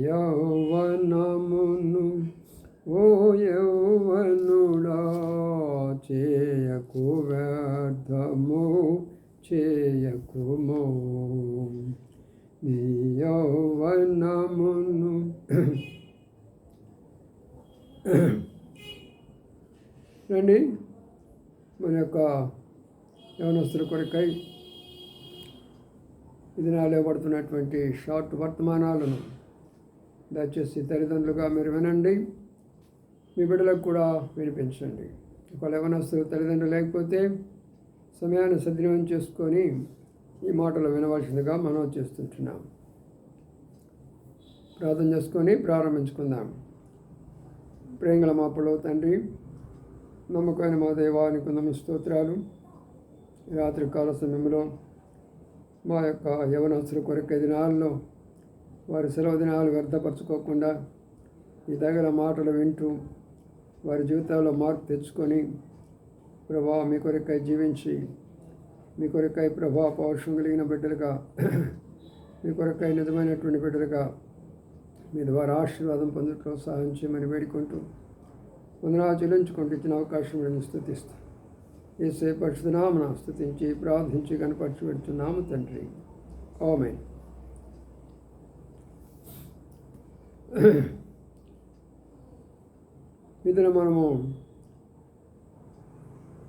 యౌవనమును ఓ యౌవనుడా చేయకు వ్యర్థము చేయకుము. నీ యౌవనమును రండి. మన యొక్క యవనస్తుల కొరకై ఇది పడుతున్నటువంటి షార్ట్ వర్తమానాలను. దయచేసి తల్లిదండ్రులుగా మీరు వినండి. మీ బిడ్డలకు కూడా వినిపించండి. ఒకవేళ యవనస్తులు తల్లిదండ్రులు లేకపోతే సమయాన్ని సద్వినియోగం చేసుకొని ఈ మాటలు వినవలసిందిగా మనం చేస్తుంటున్నాం. ప్రార్థన చేసుకొని ప్రారంభించుకుందాం. ప్రేంగల మాపలో తండ్రి నమ్మకమైన మా దైవానికి నమ్మ స్తోత్రాలు. రాత్రి కాల సమయంలో మా యొక్క యవనస్తుల కొరకై దినాల్లో వారి సెలవు దినాలు వ్యర్థపరచుకోకుండా ఈ దగ్గర మాటలు వింటూ వారి జీవితాల్లో మార్పు తెచ్చుకొని ప్రభా మీ కొరకై జీవించి మీ కొరకై ప్రభా పౌరుషం కలిగిన బిడ్డలుగా మీ కొరకై నిజమైనటువంటి బిడ్డలుగా మీ ద్వారా ఆశీర్వాదం పొందట్లో సహాయం చేయమని వేడుకుంటూ వందనాలు చెల్లించుకుంటూ ఇచ్చిన అవకాశం నేను స్థుతిస్తాను ఏసే పరిశుధనామన స్థుతించి ప్రార్థించి కనపరిచి పెడుతున్నాము తండ్రి. ఓమెన్ ఇదిన మనము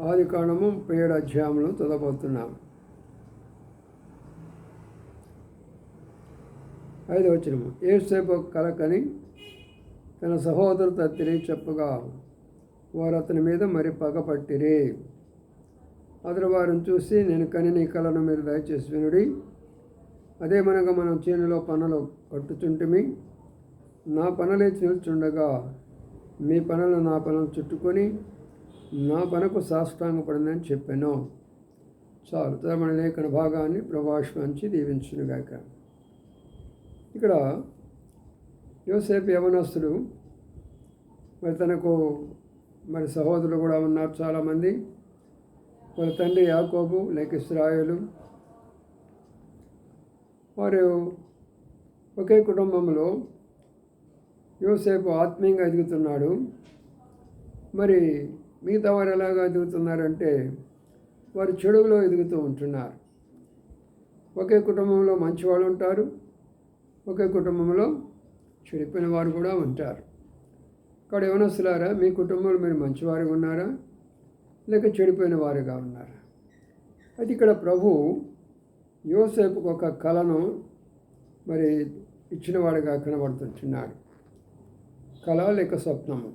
ఆది కాండము పేడు అధ్యాయములు చదవబోతున్నాము ఐదు వచ్చినము ఏసేపు కలకని తన సహోదరుతో తెలియ చెప్పగా వారు అతని మీద మరి పగపట్టిరే అతడు చూసి నేను కని నీ కళను మీరు దయచేసి వినుడి. అదే మనగా మనం చేనులో పనులు కట్టుచుంటిమి. నా పనులేచి నిల్చుండగా మీ పనులు నా పనులు చుట్టుకొని నా పనకు సాష్టాంగపడిందని చెప్పాను. చాలు మన లేఖన భాగాన్ని ప్రభాష్మించి దీవించునుగాక ఇక్కడ యోసేపు యవనస్తుడు మరి తనకు మరి సహోదరులు కూడా ఉన్నారు చాలామంది. వాళ్ళ తండ్రి యాకోబు లేక ఇస్రాయలు వారు ఒకే కుటుంబంలో యోసేపు ఆత్మీయంగా ఎదుగుతున్నాడు. మరి మిగతా వారు ఎలాగా ఎదుగుతున్నారంటే వారు చెడుగులో ఎదుగుతూ ఉంటున్నారు. ఒకే కుటుంబంలో మంచివాళ్ళు ఉంటారు ఒకే కుటుంబంలో చెడిపోయిన వారు కూడా ఉంటారు. ఇక్కడ ఏమనొస్తున్నారా మీ కుటుంబంలో మీరు మంచివారు ఉన్నారా? లేక చెడిపోయిన వారుగా ఉన్నారు. అయితే ఇక్కడ ప్రభు యోసేపుకు ఒక కళను మరి ఇచ్చినవాడుగా కనబడుతున్నాడు. కళ లేక స్వప్నము.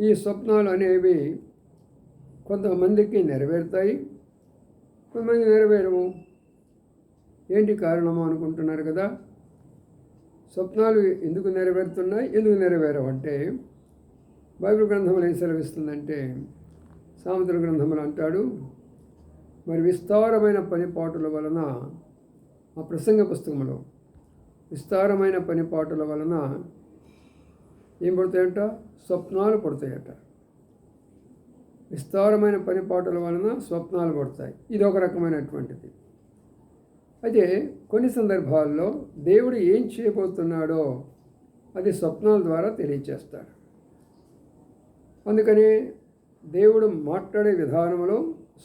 ఈ స్వప్నాలు అనేవి కొంతమందికి నెరవేరుతాయి. కొంతమంది నెరవేరము ఏంటి కారణము అనుకుంటున్నారు కదా? స్వప్నాలు ఎందుకు నెరవేరుతున్నాయి? ఎందుకు నెరవేరవంటే బైబిల్ గ్రంథంలో ఏం సెలవిస్తుందంటే సాముద్ర గ్రంథములు అంటాడు మరి విస్తారమైన పనిపాటుల వలన ఆ ప్రసంగ పుస్తకంలో విస్తారమైన పనిపాటుల వలన ఏం పడతాయంట? స్వప్నాలు పడతాయట. విస్తారమైన పనిపాటుల వలన స్వప్నాలు పడతాయి. ఇది ఒక రకమైనటువంటిది. అయితే కొన్ని సందర్భాల్లో దేవుడు ఏం చేయబోతున్నాడో అది స్వప్నాల ద్వారా తెలియచేస్తాడు. అందుకని దేవుడు మాట్లాడే విధానంలో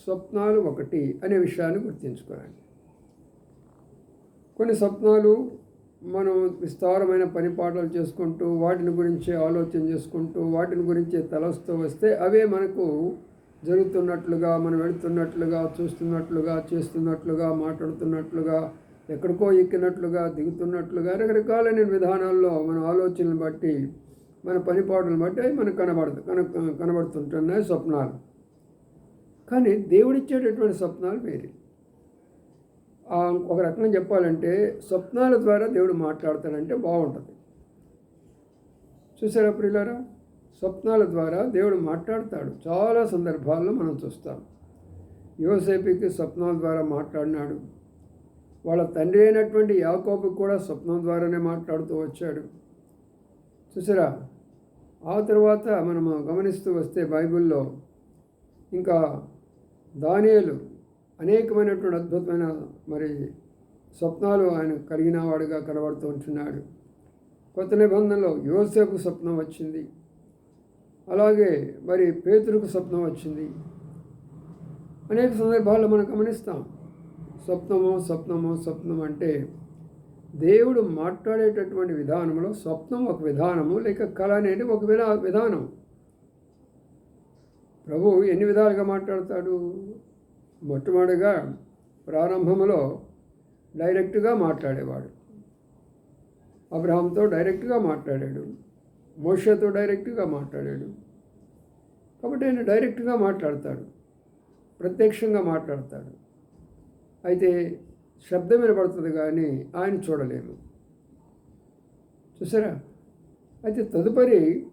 స్వప్నాలు ఒకటి అనే విషయాన్ని గుర్తుంచుకోవాలి. కొన్ని స్వప్నాలు మనం విస్తారమైన పనిపాటలు చేసుకుంటూ వాటిని గురించి ఆలోచన చేసుకుంటూ వాటిని గురించి తలస్తూ వస్తే అవే మనకు జరుగుతున్నట్లుగా మనం వెళుతున్నట్లుగా చూస్తున్నట్లుగా చేస్తున్నట్లుగా మాట్లాడుతున్నట్లుగా ఎక్కడికో ఎక్కినట్లుగా దిగుతున్నట్లుగా రకరకాలైన విధానాల్లో మన ఆలోచనలు బట్టి మన పనిపాటును బట్టి మనకు కనబడదు కన కనబడుతుంటున్నాయి స్వప్నాలు. కానీ దేవుడిచ్చేటటువంటి స్వప్నాలు వేరే. ఒక రకంగా చెప్పాలంటే స్వప్నాల ద్వారా దేవుడు మాట్లాడతాడంటే బాగుంటుంది. చూసారా ప్రియులారా? స్వప్నాల ద్వారా దేవుడు మాట్లాడతాడు. చాలా సందర్భాల్లో మనం చూస్తాం. యువసేపికి స్వప్నాల ద్వారా మాట్లాడినాడు. వాళ్ళ తండ్రి అయినటువంటి యాకోబుకి కూడా స్వప్నం ద్వారానే మాట్లాడుతూ వచ్చాడు. చూసారా? ఆ తర్వాత మనము గమనిస్తూ వస్తే బైబిల్లో ఇంకా దానియలు అనేకమైనటువంటి అద్భుతమైన మరి స్వప్నాలు ఆయన కలిగిన వాడుగా కనబడుతూ ఉంటున్నాడు. కొత్త నిబంధనలో యోసేపు స్వప్నం వచ్చింది. అలాగే మరి పేతురుకు స్వప్నం వచ్చింది. అనేక సందర్భాల్లో మనం గమనిస్తాం. స్వప్నము స్వప్నము స్వప్నం అంటే దేవుడు మాట్లాడేటటువంటి విధానంలో స్వప్నం ఒక విధానము లేక కళ అనేది ఒక విధా విధానం. ప్రభు ఎన్ని విధాలుగా మాట్లాడతాడు? మొట్టమొదటిగా ప్రారంభంలో డైరెక్ట్గా మాట్లాడేవాడు. అబ్రహాంతో డైరెక్ట్గా మాట్లాడాడు. మోషతో డైరెక్ట్గా మాట్లాడాడు. కాబట్టి ఆయన డైరెక్ట్గా మాట్లాడతాడు. ప్రత్యక్షంగా మాట్లాడతాడు. అయితే శబ్దం వినపడుతుంది కానీ ఆయన చూడలేము. చూసారా? అయితే తదుపరి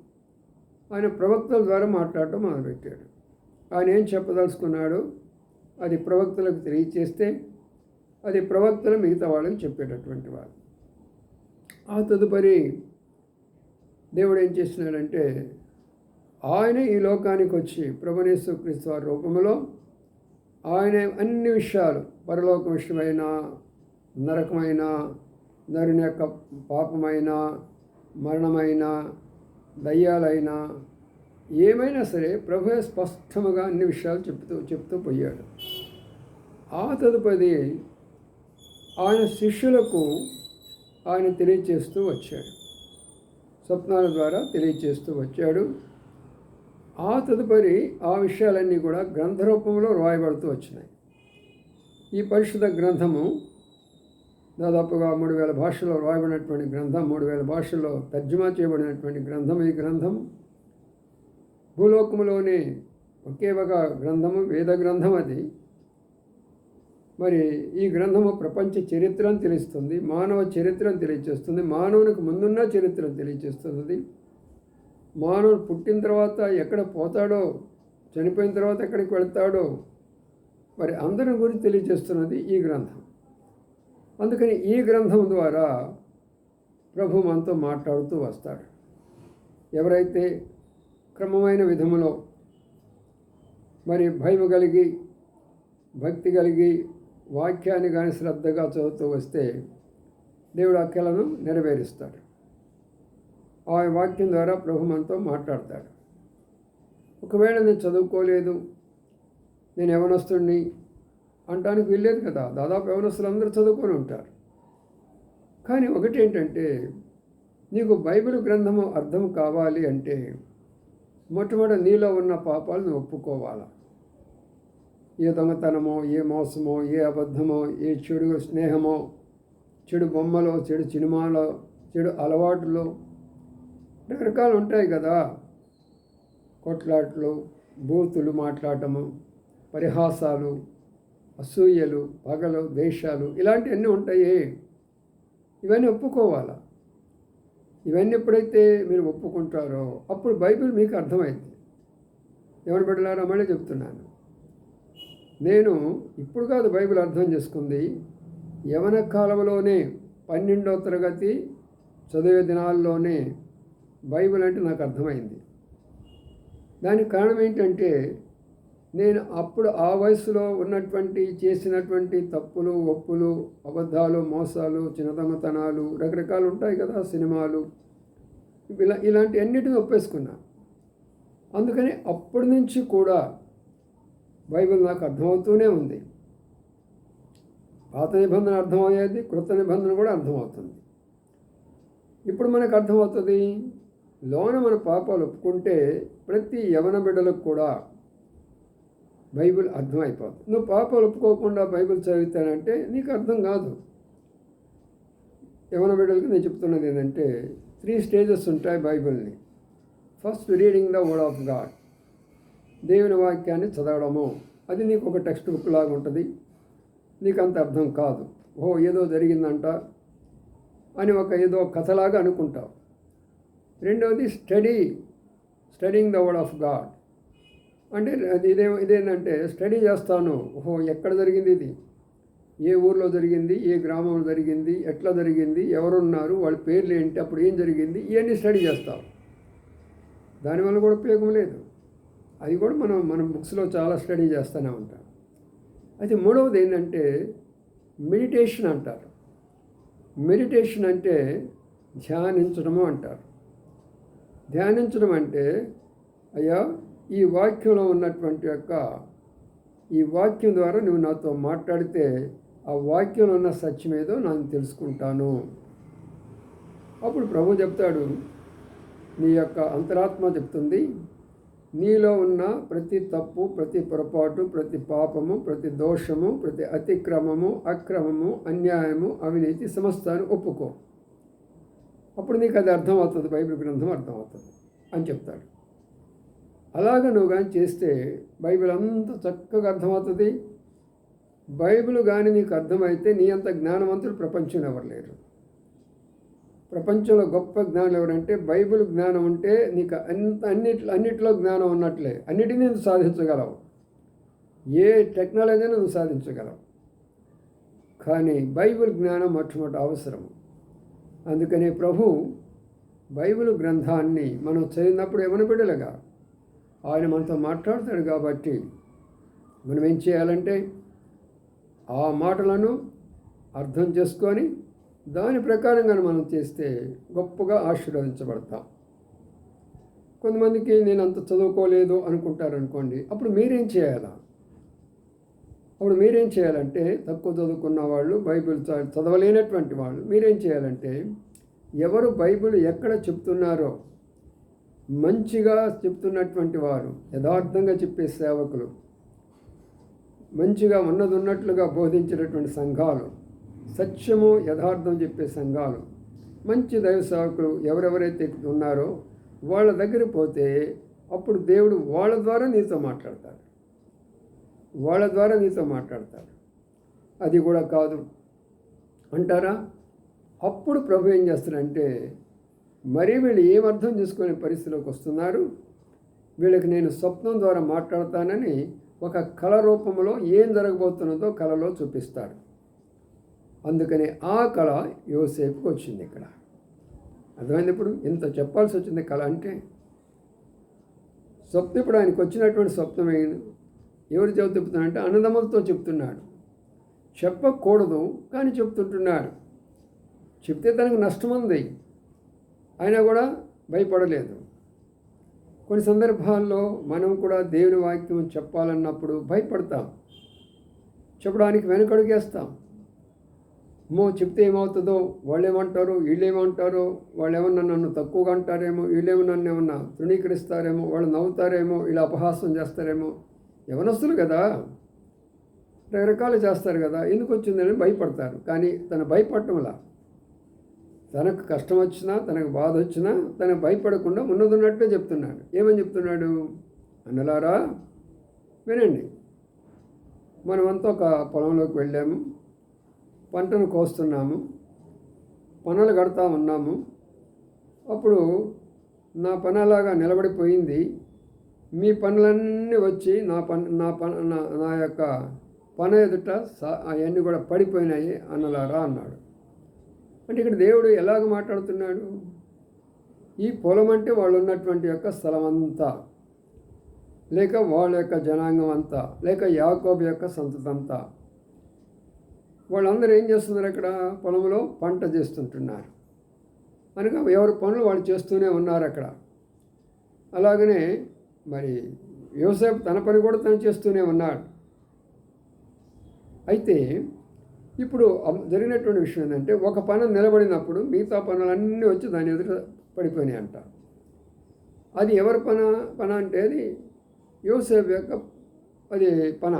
ఆయన ప్రవక్తల ద్వారా మాట్లాడటం మొదలుపెట్టాడు. ఆయన ఏం చెప్పదలుచుకున్నాడు అది ప్రవక్తలకు తెలియచేస్తే అది ప్రవక్తలు మిగతా వాళ్ళకి చెప్పేటటువంటి వాళ్ళు. ఆ తదుపరి దేవుడు ఏం చేసినాడంటే ఆయన ఈ లోకానికి వచ్చి ప్రభునేశ్వర క్రీస్తు వారి రూపంలో ఆయన అన్ని విషయాలు పరలోకం ఇష్టమైన నరకమైన నరుని యొక్క పాపమైన మరణమైన దయ్యాలైన ఏమైనా సరే ప్రభు స్పష్టముగా అన్ని విషయాలు చెప్తూ చెప్తూ పోయాడు. ఆ తదుపరి ఆయన శిష్యులకు ఆయన తెలియచేస్తూ వచ్చాడు. స్వప్నాల ద్వారా తెలియచేస్తూ వచ్చాడు. ఆ తదుపరి ఆ విషయాలన్నీ కూడా గ్రంథ రూపంలో రాయబడుతూ వచ్చినాయి. ఈ పరిశుద్ధ గ్రంథము దాదాపుగా మూడు వేల భాషల్లో రాయబడినటువంటి గ్రంథం మూడు వేల భాషల్లో తర్జుమా చేయబడినటువంటి గ్రంథం ఈ గ్రంథం. భూలోకములోని ఒకే ఒక గ్రంథము వేద గ్రంథం అది. మరి ఈ గ్రంథము ప్రపంచ చరిత్రను తెలుస్తుంది మానవ చరిత్రను తెలియచేస్తుంది మానవునికి ముందున్న చరిత్రను తెలియచేస్తుంది. మానవుడు పుట్టిన తర్వాత ఎక్కడ పోతాడో చనిపోయిన తర్వాత ఎక్కడికి వెళ్తాడో మరి అందరి గురించి తెలియజేస్తున్నది ఈ గ్రంథం. అందుకని ఈ గ్రంథం ద్వారా ప్రభు మనతో మాట్లాడుతూ వస్తాడు. ఎవరైతే క్రమమైన విధములో మరి భయం కలిగి భక్తి కలిగి వాక్యాన్ని కానీ శ్రద్ధగా చదువుతూ వస్తే దేవుడు అక్కలను నెరవేరుస్తాడు. ఆ వాక్యం ద్వారా ప్రభు మనతో మాట్లాడతాడు. ఒకవేళ నేను చదువుకోలేదు నేను యవనస్తుడిని అంటానికి వెళ్ళేది కదా. దాదాపు యవనస్తులు అందరూ చదువుకొని ఉంటారు. కానీ ఒకటి ఏంటంటే నీకు బైబిల్ గ్రంథము అర్థం కావాలి అంటే మొట్టమొదటి నీలో ఉన్న పాపాలను ఒప్పుకోవాలి? ఏ దొంగతనమో ఏ మోసమో ఏ అబద్ధమో ఏ చెడు స్నేహమో చెడు బొమ్మలో చెడు సినిమాలో చెడు అలవాట్లు రకరకాలు ఉంటాయి కదా. కొట్లాట్లు బూతులు మాట్లాడటము పరిహాసాలు అసూయలు పగలు ద్వేషాలు ఇలాంటివన్నీ ఉంటాయి. ఇవన్నీ ఒప్పుకోవాలా? ఇవన్నీ ఎప్పుడైతే మీరు ఒప్పుకుంటారో అప్పుడు బైబిల్ మీకు అర్థమైంది. ఎవరు పెట్టలారా మళ్ళీ చెప్తున్నాను. నేను ఇప్పుడు కాదు బైబిల్ అర్థం చేసుకుంది. యవన కాలంలోనే పన్నెండవ తరగతి చదివే దినాల్లోనే బైబిల్ అంటే నాకు అర్థమైంది. దానికి కారణం ఏంటంటే నేను అప్పుడు ఆ వయసులో ఉన్నటువంటి చేసినటువంటి తప్పులు ఒప్పులు అబద్ధాలు మోసాలు చిన్నతనతనాలు రకరకాలు ఉంటాయి కదా సినిమాలు. ఇలా ఇలాంటి అన్నిటిని ఒప్పేసుకున్నా. అందుకని అప్పటి నుంచి కూడా బైబిల్ నాకు అర్థమవుతూనే ఉంది. పాత నిబంధన అర్థమయ్యేది కృత నిబంధన కూడా అర్థమవుతుంది. ఇప్పుడు మనకు అర్థమవుతుంది? లోన మన పాపాలు ఒప్పుకుంటే ప్రతి యవన బిడ్డలకు కూడా బైబిల్ అర్థం అయిపోతుంది నువ్వు పాపాలు ఒప్పుకోకుండా బైబిల్ చదివితానంటే నీకు అర్థం కాదు. యవన బిడ్డలకి నేను చెప్తున్నది ఏంటంటే త్రీ స్టేజెస్ ఉంటాయి బైబిల్ని. First reading the word of God దేవుని వాక్యాన్ని చదవడము. అది నీకు ఒక టెక్స్ట్ బుక్ లాగా ఉంటుంది. నీకు అంత అర్థం కాదు. ఓ ఏదో జరిగిందంట అని ఒక ఏదో కథలాగా అనుకుంటావు. రెండవది study studying the word of God. అంటే అది ఇదే ఇదేంటంటే స్టడీ చేస్తాను. ఓహో ఎక్కడ జరిగింది ఇది? ఏ ఊర్లో జరిగింది? ఏ గ్రామంలో జరిగింది? ఎట్లా జరిగింది? ఎవరున్నారు? వాళ్ళ పేర్లు ఏంటి? అప్పుడు ఏం జరిగింది? ఇవన్నీ స్టడీ చేస్తాం. దానివల్ల కూడా ఉపయోగం లేదు. అది కూడా మనం మనం బుక్స్లో చాలా స్టడీ చేస్తూనే ఉంటాం. అయితే మూడవది ఏంటంటే మెడిటేషన్ అంటారు. మెడిటేషన్ అంటే ధ్యానించడము అంటారు. ధ్యానించడం అంటే అయ్యా ఈ వాక్యంలో ఉన్నటువంటి యొక్క ఈ వాక్యం ద్వారా నువ్వు నాతో మాట్లాడితే ఆ వాక్యంలో ఉన్న సత్యం ఏదో నేను తెలుసుకుంటాను. అప్పుడు ప్రభు చెప్తాడు నీ యొక్క అంతరాత్మ చెప్తుంది నీలో ఉన్న ప్రతి తప్పు ప్రతి పొరపాటు ప్రతి పాపము ప్రతి దోషము ప్రతి అతిక్రమము అక్రమము అన్యాయము అవినీతి సమస్తాన్ని ఒప్పుకో. అప్పుడు నీకు అది అర్థమవుతుంది బైబిల్ గ్రంథం అర్థమవుతుంది అని చెప్తాడు. అలాగ నువ్వు కానీ చేస్తే బైబిల్ అంత చక్కగా అర్థమవుతుంది. బైబిల్ కానీ నీకు అర్థమైతే నీ అంత జ్ఞానవంతుడు ప్రపంచంలో ఎవరు లేరు. ప్రపంచంలో గొప్ప జ్ఞానం ఎవరంటే బైబిల్ జ్ఞానం ఉంటే నీకు అంత అన్నిట్లో అన్నిట్లో జ్ఞానం ఉన్నట్లే. అన్నిటినీ నువ్వు సాధించగలవు. ఏ టెక్నాలజీని నువ్వు సాధించగలవు. కానీ బైబిల్ జ్ఞానం మొట్టమొదటి అవసరం. అందుకనే ప్రభు బైబిల్ గ్రంథాన్ని మనం చదివినప్పుడు ఏమని బిడ్డలుగా? ఆయన మనతో మాట్లాడతాడు కాబట్టి మనం ఏం చేయాలంటే ఆ మాటలను అర్థం చేసుకొని దాని ప్రకారంగా మనం చేస్తే గొప్పగా ఆశీర్వదించబడతాం. కొంతమందికి నేను అంత చదువుకోలేదు అనుకుంటారు అనుకోండి అప్పుడు మీరేం చేయాలా? అప్పుడు మీరేం చేయాలంటే తక్కువ చదువుకున్న వాళ్ళు బైబిల్ చదవలేనటువంటి వాళ్ళు మీరేం చేయాలంటే ఎవరు బైబిల్ ఎక్కడ చెప్తున్నారో మంచిగా చెప్తున్నటువంటి వారు యథార్థంగా చెప్పే సేవకులు మంచిగా ఉన్నది ఉన్నట్లుగా బోధించినటువంటి సంఘాలు సత్యము యథార్థం చెప్పే సంఘాలు మంచి దైవ సేవకులు ఎవరెవరైతే ఉన్నారో వాళ్ళ దగ్గర పోతే అప్పుడు దేవుడు వాళ్ళ ద్వారా నీతో మాట్లాడతాడు. వాళ్ళ ద్వారా నీతో మాట్లాడతారు అది కూడా కాదు. అంటారా? అప్పుడు ప్రభు ఏం చేస్తారంటే మరి వీళ్ళు ఏమర్థం చేసుకునే పరిస్థితిలోకి వస్తున్నారు? వీళ్ళకి నేను స్వప్నం ద్వారా మాట్లాడతానని ఒక కళ రూపంలో ఏం జరగబోతున్నదో కళలో చూపిస్తాడు. అందుకని ఆ కళ యోసేపుకి వచ్చింది ఇక్కడ. అర్థమైంది ఇప్పుడు? ఇంత చెప్పాల్సి వచ్చింది కళ అంటే స్వప్నం ఇప్పుడు ఆయనకు వచ్చినటువంటి స్వప్నం ఎవరు చెబుతున్నాడంటే అన్నదమ్ములతో చెప్తున్నాడు. చెప్పకూడదు కానీ చెప్తుంటున్నాడు. చెప్తే తనకు నష్టం ఉంది అయినా కూడా భయపడలేదు. కొన్ని సందర్భాల్లో మనం కూడా దేవుని వాక్యం చెప్పాలన్నప్పుడు భయపడతాం. చెప్పడానికి వెనకడుగేస్తాం. మో చెప్తే ఏమవుతుందో? వాళ్ళు ఏమంటారు వీళ్ళు ఏమంటారు వాళ్ళు ఏమన్నా నన్ను తక్కువగా అంటారేమో? వీళ్ళేమో నన్ను ఏమన్నా తృణీకరిస్తారేమో? వాళ్ళు నవ్వుతారేమో? వీళ్ళు అపహాసం చేస్తారేమో? యవనస్తులు కదా? రకరకాలు చేస్తారు కదా? ఎందుకు వచ్చిందని భయపడతారు. కానీ తను భయపడటంలా తనకు కష్టం వచ్చినా తనకు బాధ వచ్చినా తను భయపడకుండా ఉన్నదున్నట్టే చెప్తున్నాడు. ఏమని చెప్తున్నాడు? అన్నలారా వినండి. మనమంతా ఒక పొలంలోకి వెళ్ళాము. పంటను కోస్తున్నాము. పనులు కడతా ఉన్నాము. అప్పుడు నా పని అలాగా నిలబడిపోయింది. మీ పనులన్నీ వచ్చి నా పని నా పని నా నా యొక్క పని ఎదుట అవన్నీ కూడా పడిపోయినాయి అన్నలారా అన్నాడు. అంటే ఇక్కడ దేవుడు ఎలాగ మాట్లాడుతున్నాడు? ఈ పొలం అంటే వాళ్ళు ఉన్నటువంటి యొక్క స్థలం అంతా లేక వాళ్ళ యొక్క జనాంగం అంతా లేక యాకోబు యొక్క సంతతంతా వాళ్ళందరూ ఏం చేస్తున్నారు అక్కడ? పొలంలో పంట చేస్తుంటున్నారు. అనగా ఎవరి పనులు వాళ్ళు చేస్తూనే ఉన్నారు అక్కడ. అలాగనే మరి యోసేపు తన పని కూడా తను చేస్తూనే ఉన్నాడు. అయితే ఇప్పుడు జరిగినటువంటి విషయం ఏంటంటే ఒక పని నిలబడినప్పుడు మిగతా పనులన్నీ వచ్చి దాని ఎదుట పడిపోయినాయి అంట. అది ఎవరి పన? పన అంటే అది యోసేపు యొక్క అది పన.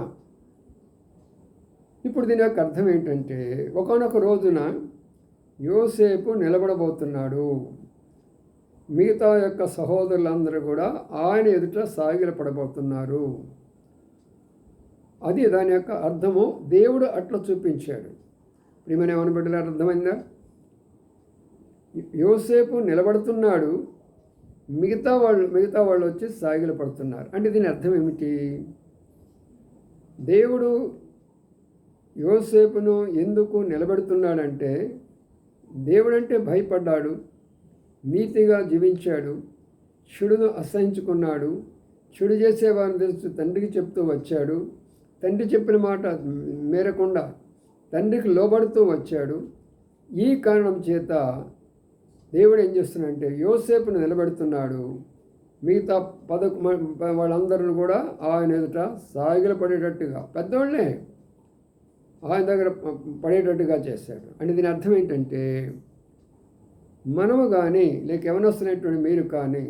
ఇప్పుడు దీని యొక్క అర్థం ఏంటంటే ఒకనొక రోజున యోసేపు నిలబడబోతున్నాడు. మిగతా యొక్క సహోదరులందరూ కూడా ఆయన ఎదుట సాగిలపడబోతున్నారు. అది దాని యొక్క అర్థము. దేవుడు అట్లా చూపించాడు. ప్రియమైన ఏమని బిడ్డలారు అర్థమైందా? యోసేపు నిలబడుతున్నాడు. మిగతా వాళ్ళు మిగతా వాళ్ళు వచ్చి సాగిల పడుతున్నారు అంటే దీని అర్థం ఏమిటి? దేవుడు యోసేపును ఎందుకు నిలబెడుతున్నాడంటే దేవుడంటే భయపడ్డాడు. నీతిగా జీవించాడు చెడును అసహించుకున్నాడు చెడు చేసేవారిని తెలుసు తండ్రికి చెప్తూ వచ్చాడు తండ్రి చెప్పిన మాట మేరకుండా తండ్రికి లోబడుతూ వచ్చాడు. ఈ కారణం చేత దేవుడు ఏం చేస్తున్నాడంటే యోసేపును నిలబెడుతున్నాడు. మిగతా పదకు వాళ్ళందరూ కూడా ఆయన ఎదుట సాగిల పడేటట్టుగా పెద్దవాళ్ళే ఆయన దగ్గర పడేటట్టుగా చేశాడు అంటే దీని అర్థం ఏంటంటే మనము కానీ లేక ఎవనొస్తున్నటువంటి మీరు కానీ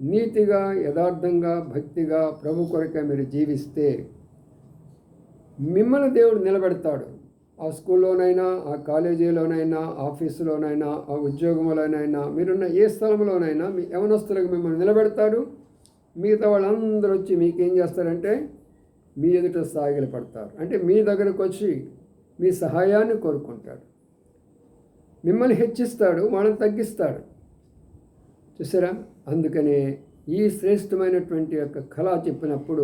నీతిగా యథార్థంగా భక్తిగా ప్రభు కొరకే మీరు జీవిస్తే మిమ్మల్ని దేవుడు నిలబెడతాడు. ఆ స్కూల్లోనైనా ఆ కాలేజీలోనైనా ఆఫీసులోనైనా ఆ ఉద్యోగంలోనైనా మీరున్న ఏ స్థలంలోనైనా మీ యవనస్తులకు మిమ్మల్ని నిలబెడతాడు. మిగతా వాళ్ళందరూ వచ్చి మీకేం చేస్తారంటే మీ ఎదుట సాగిలు పడతారు అంటే మీ దగ్గరకు వచ్చి మీ సహాయాన్ని కోరుకుంటాడు మిమ్మల్ని హెచ్చిస్తాడు వాళ్ళని తగ్గిస్తాడు. చూసారా? అందుకనే ఈ శ్రేష్టమైనటువంటి యొక్క కళ చెప్పినప్పుడు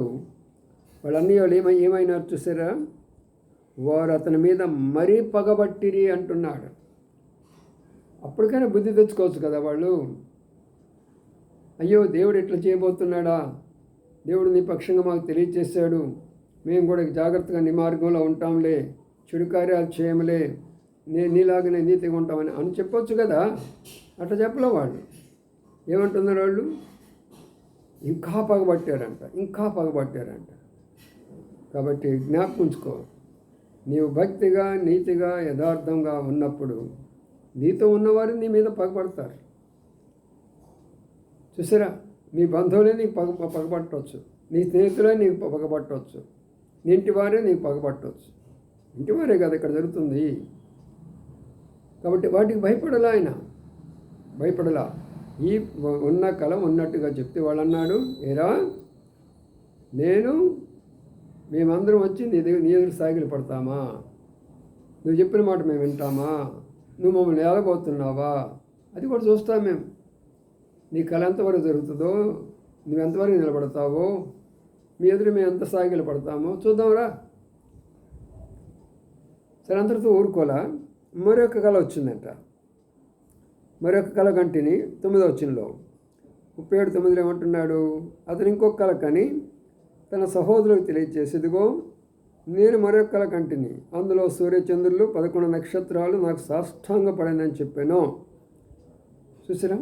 వాళ్ళన్నీ వాళ్ళు ఏమై ఏమైనారు చూసారా? వారు అతని మీద మరీ పగబట్టిరి అంటున్నాడు. అప్పటికైనా బుద్ధి తెచ్చుకోవచ్చు కదా వాళ్ళు? అయ్యో దేవుడు ఎట్లా చేయబోతున్నాడా? దేవుడు నీ పక్షంగా మాకు తెలియచేశాడు. మేము కూడా జాగ్రత్తగా నీ మార్గంలో ఉంటాంలే. చెడు కార్యాలు చేయములే. నేను నీలాగనే నీతిగా ఉంటామని అని చెప్పొచ్చు కదా. అట్లా చెప్పలే వాళ్ళు. ఏమంటున్నారు వాళ్ళు? ఇంకా పగబట్టారంట ఇంకా పగబట్టారంట. కాబట్టి జ్ఞాపకించుకో నీవు భక్తిగా నీతిగా యథార్థంగా ఉన్నప్పుడు నీతో ఉన్నవారు నీ మీద పగపడతారు చూసారా? నీ బంధువులే నీకు పగ పగబట్టవచ్చు నీ స్నేహితులే నీకు పగబట్టవచ్చు నీ ఇంటి వారే నీకు పగబట్టవచ్చు ఇంటివారే కదా ఇక్కడ జరుగుతుంది. కాబట్టి వాటికి భయపడలా ఆయన. భయపడలా. ఈ ఉన్న కలం ఉన్నట్టుగా చెప్తే వాళ్ళు అన్నాడు ఏరా నేను మేమందరం వచ్చి నీ దగ్గర నీ ఎదురు సాగిలు పడతామా? నువ్వు చెప్పిన మాట మేము వింటామా? నువ్వు మమ్మల్ని ఎలాగోతున్నావా అది కూడా చూస్తాం మేము. నీ కళ ఎంతవరకు జరుగుతుందో నువ్వు ఎంతవరకు నిలబడతావో మీ ఎదురు మేము ఎంత సాగిలు పడతామో చూద్దాంరా. సరే అంతటితో ఊరుకోలా. మరొక కళ వచ్చిందంట. మరొక కళ కంటిని తొమ్మిదో వచ్చినలో ముప్పై ఏడు తొమ్మిదిలో ఏమంటున్నాడు? అతను ఇంకొక కళ కని తన సహోదరులకు తెలియచేసేదిగో నేను మరొక కళ కంటిని. అందులో సూర్యచంద్రులు పదకొండు నక్షత్రాలు నాకు సాష్టాంగ పడిందని చెప్పాను. చూసిరా?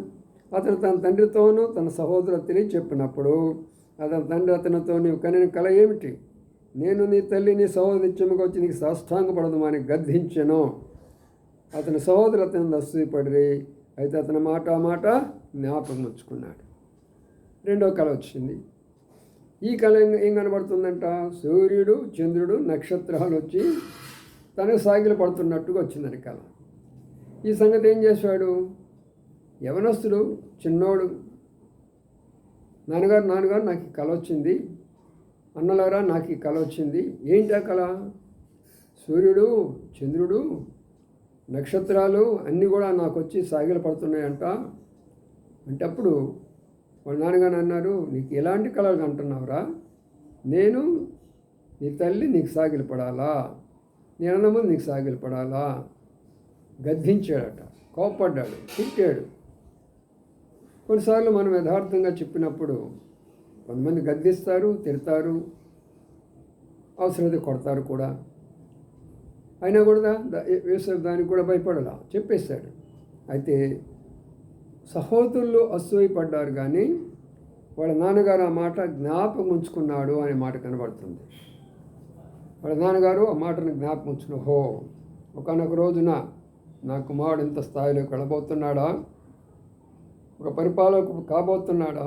అతను తన తండ్రితోనూ తన సహోదరు తెలియ చెప్పినప్పుడు అతని తండ్రి అతనితో నీవు కనిన కళ ఏమిటి? నేను నీ తల్లి నీ సహోదరి నిత్యముగా వచ్చి నీకు సాష్టాంగపడదు అని గద్దించాను. అతని సహోదరు అతని దస్తుపడి అయితే అతని మాట మాట జ్ఞాపకం ఉంచుకున్నాడు. రెండో కళ వచ్చింది. ఈ కళ ఏం కనబడుతుందంట? సూర్యుడు చంద్రుడు నక్షత్రాలు వచ్చి తనకు సాగిలు పడుతున్నట్టుగా వచ్చిందని కళ. ఈ సంగతి ఏం చేశాడు? యవనస్తుడు చిన్నోడు. నాన్నగారు నాన్నగారు నాకు ఈ కళ వచ్చింది. అన్నలారా నాకు ఈ కళ వచ్చింది. ఏంటి ఆ కళ? సూర్యుడు చంద్రుడు నక్షత్రాలు అన్నీ కూడా నాకు వచ్చి సాగిలు పడుతున్నాయంట. అంటే అప్పుడు వాళ్ళ నాన్నగారు అన్నారు నీకు ఎలాంటి కళలు అంటున్నావురా? నేను నీ తల్లి నీకు సాగిలు పడాలా? నీ అన్నములు నీకు సాగిలు పడాలా? గద్దించాడట. కోప్పడ్డాడు. తిట్టాడు. కొన్నిసార్లు మనం యథార్థంగా చెప్పినప్పుడు కొంతమంది గద్దిస్తారు తిడతారు అవసరమైతే కొడతారు కూడా. అయినా కూడా వేసే దానికి కూడా భయపడలా. చెప్పేశాడు. అయితే సహోదరులు అసూయపడ్డారు కానీ వాళ్ళ నాన్నగారు ఆ మాట జ్ఞాపకం ఉంచుకున్నాడు అనే మాట కనబడుతుంది. వాళ్ళ నాన్నగారు ఆ మాటను జ్ఞాపకం ఉంచుకున్న హో ఒకనొక రోజున నా కుమారుడు ఇంత స్థాయిలోకి వెళ్ళబోతున్నాడా ఒక పరిపాలకు కాబోతున్నాడా?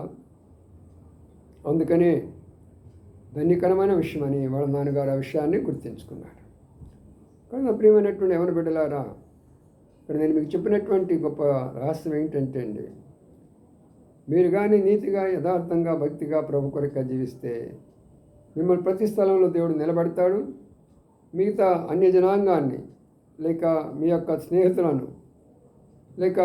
అందుకని ధన్యకరమైన విషయమని వాళ్ళ నాన్నగారు ఆ విషయాన్ని గుర్తించుకున్నాడు. కానీ నా ప్రియమైనటువంటి ఎవరు బిడ్డలారా ఇక్కడ నేను మీకు చెప్పినటువంటి గొప్ప రహస్యం ఏంటంటే అండి మీరు కానీ నీతిగా యథార్థంగా భక్తిగా ప్రభు కొరక జీవిస్తే మిమ్మల్ని ప్రతి స్థలంలో దేవుడు నిలబడతాడు. మిగతా అన్య జనాంగాన్ని లేక మీ యొక్క స్నేహితులను లేక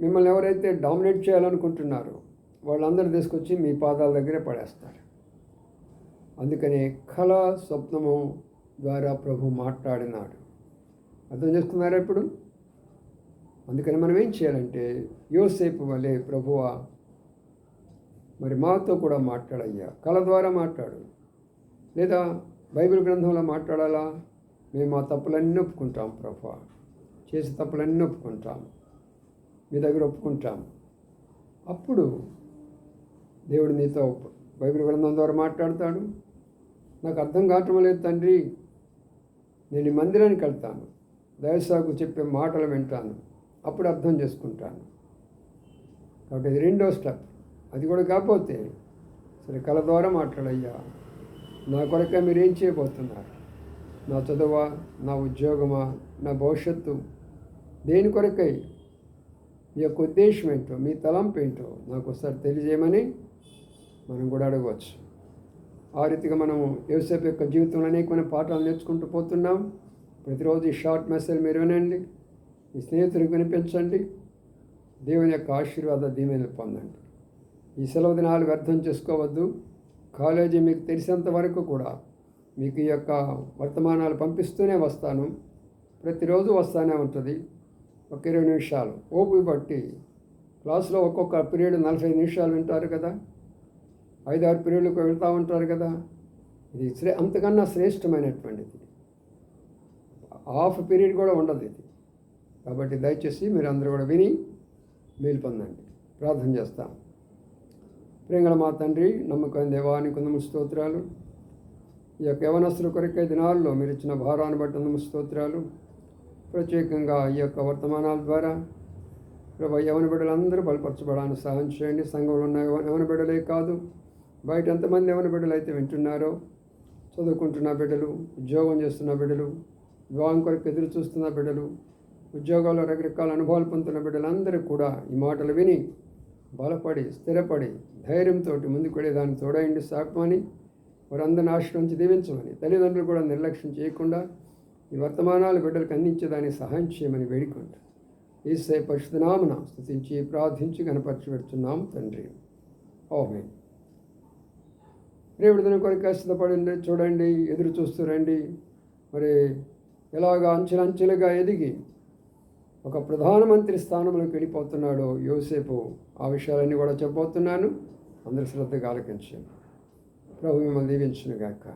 మిమ్మల్ని ఎవరైతే డామినేట్ చేయాలనుకుంటున్నారో వాళ్ళందరూ తీసుకొచ్చి మీ పాదాల దగ్గరే పడేస్తారు. అందుకనే కళ స్వప్నము ద్వారా ప్రభు మాట్లాడినాడు. అర్థం చేసుకున్నారా ఇప్పుడు? అందుకని మనం ఏం చేయాలంటే యోసేపు వలె ప్రభువ మరి మాతో కూడా మాట్లాడయ్యా. కళ ద్వారా మాట్లాడు. లేదా బైబిల్ గ్రంథంలో మాట్లాడాలా? మేము ఆ తప్పులన్నీ ఒప్పుకుంటాం ప్రభా. చేసే తప్పులన్నీ ఒప్పుకుంటాం. మీ దగ్గర ఒప్పుకుంటాం. అప్పుడు దేవుడు నీతో బైబిల్ గ్రంథం ద్వారా మాట్లాడతాడు. నాకు అర్థం కావటం లేదు తండ్రి. నేను మందిరానికి వెళ్తాను. దయసాగు చెప్పే మాటలు వింటాను. అప్పుడు అర్థం చేసుకుంటాను. కాబట్టి అది రెండో స్టెప్. అది కూడా కాకపోతే సరే కళ ద్వారా మాట్లాడయ్యా. నా కొరకే మీరు ఏం చేయబోతున్నారు? నా చదువా? నా ఉద్యోగమా? నా భవిష్యత్తు? దేని కొరకై? మీ యొక్క ఉద్దేశం ఏంటో? మీ తలంపు ఏంటో నాకు ఒకసారి తెలియజేయమని మనం కూడా అడగవచ్చు. ఆ రీతిగా మనం యోసేపు యొక్క జీవితంలో అనేకమైన పాఠాలు నేర్చుకుంటూ పోతున్నాం. ప్రతిరోజు ఈ షార్ట్ మెసేజ్ మీరు వినండి. మీ స్నేహితులకు వినిపించండి. దేవుని యొక్క ఆశీర్వాద దీవెనలు పొందండి. ఈ సెలవు దినాలు వ్యర్థం చేసుకోవద్దు. కాలేజీ మీకు తెలిసినంత వరకు కూడా మీకు ఈ యొక్క వర్తమానాలు పంపిస్తూనే వస్తాను. ప్రతిరోజు వస్తూనే ఉంటుంది. ఒక ఇరవై నిమిషాలు. ఓపిక బట్టి క్లాసులో ఒక్కొక్క పీరియడ్ నలభై నిమిషాలు వింటారు కదా. ఐదారు పీరియడ్లకు వెళ్తూ ఉంటారు కదా. ఇది శ్రే అంతకన్నా శ్రేష్టమైనటువంటిది. హాఫ్ పీరియడ్ కూడా ఉండదు ఇది. కాబట్టి దయచేసి మీరు అందరూ కూడా విని మేలు పొందండి. ప్రార్థన చేస్తాం. ప్రేంగళ మా తండ్రి నమ్మకం దేవానికి కొందము స్తోత్రాలు. ఈ యొక్క యవనస్తుల కొరకై దినాల్లో మీరు ఇచ్చిన భారాన్ని బట్టి వందము స్తోత్రాలు. ప్రత్యేకంగా ఈ యొక్క వర్తమానాల ద్వారా ప్రభా యవన బిడ్డలందరూ బలపరచబడాలని సహాయం చేయండి. సంఘంలో ఉన్న యవన బిడ్డలే కాదు బయట ఎంతమంది యవన బిడ్డలు అయితే వింటున్నారో చదువుకుంటున్న బిడ్డలు ఉద్యోగం చేస్తున్న బిడ్డలు వివాహం కొరకు ఎదురు చూస్తున్న బిడ్డలు ఉద్యోగాల్లో రకరకాల అనుభవాలు పొందుతున్న బిడ్డలందరూ కూడా ఈ మాటలు విని బలపడి స్థిరపడి ధైర్యంతో ముందుకు దాన్ని తోడైండి సాకమని వారందరిని ఆశ దీవించమని. తల్లిదండ్రులు కూడా నిర్లక్ష్యం చేయకుండా ఈ వర్తమానాలు బిడ్డలకు అందించేదాన్ని సహాయం చేయమని వేడుకుంటా ఈసై పరిశుద్ధనామన స్థుతించి ప్రార్థించి కనపరిచి పెడుతున్నాం తండ్రి. ఓమే రేపు దిన కొరకు సిద్ధపడండి చూడండి ఎదురు చూస్తూ రండి. మరి ఇలాగ అంచెలంచెలుగా ఎదిగి ఒక ప్రధానమంత్రి స్థానంలోకి వెళ్ళిపోతున్నాడో యోసేపు ఆ విషయాలన్నీ కూడా చెప్పబోతున్నాను. అందరి శ్రద్ధగా ఆలకించండి. ప్రభు మిమ్మల్ని దీవించును గాక